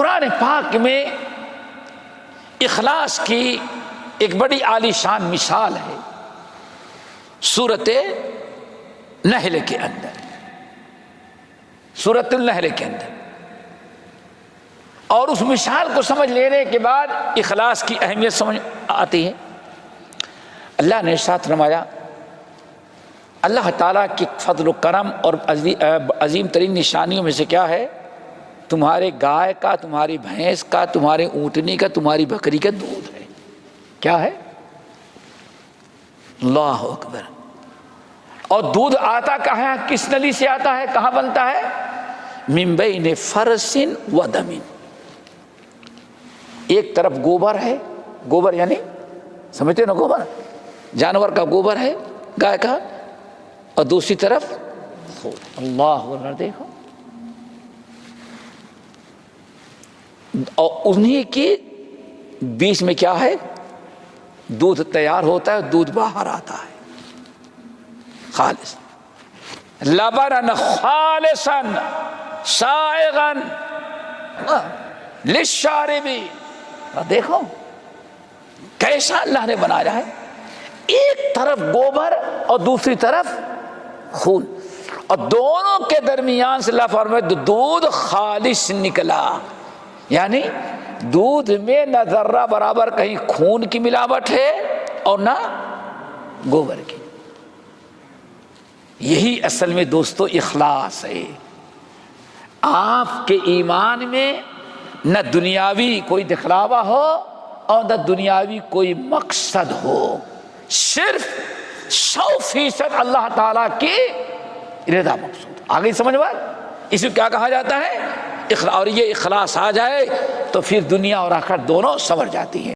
قرآن پاک میں اخلاص کی ایک بڑی عالی شان مثال ہے صورت نہل کے اندر۔ صورت النہل کے اندر۔ اور اس مثال کو سمجھ لینے کے بعد اخلاص کی اہمیت سمجھ آتی ہے۔ اللہ نے ساتھ رمایا اللہ تعالیٰ کی فضل و کرم اور عظیم ترین نشانیوں میں سے کیا ہے؟ تمہارے گائے کا، تمہاری بھینس کا، تمہارے اونٹنی کا، تمہاری بکری کا دودھ ہے۔ کیا ہے؟ اللہ اکبر۔ اور دودھ آتا کہاں کس نلی سے آتا ہے؟ کہاں بنتا ہے؟ ممبئی نے فرسن و دمین ایک طرف گوبر ہے، گوبر یعنی سمجھتے نا گوبر؟ جانور کا گوبر ہے، گائے کا۔ اور دوسری طرف اللہ دیکھو۔ اور انہیں کی بیچ میں کیا ہے؟ دودھ تیار ہوتا ہے، دودھ باہر آتا ہے۔ خالص۔ لبن خالصن سائغن للشاربی۔ دیکھو، کیسا اللہ نے بنایا ہے۔ ایک طرف گوبر اور دوسری طرف خون۔ اور دونوں کے درمیان سے اللہ فرمائے دودھ خالص نکلا۔ یعنی دودھ میں نہ ذرہ برابر کہیں خون کی ملاوٹ ہے اور نہ گوبر کی۔ یہی اصل میں دوستو اخلاص ہے۔ آپ کے ایمان میں نہ دنیاوی کوئی دکھلاوا ہو اور نہ دنیاوی کوئی مقصد ہو۔ صرف سو فیصد اللہ تعالی کی رضا مقصود۔ آگے سمجھ بات؟ اس میں کیا کہا جاتا ہے؟ اور یہ اخلاص آ جائے تو پھر دنیا اور آخر دونوں سنور جاتی ہیں۔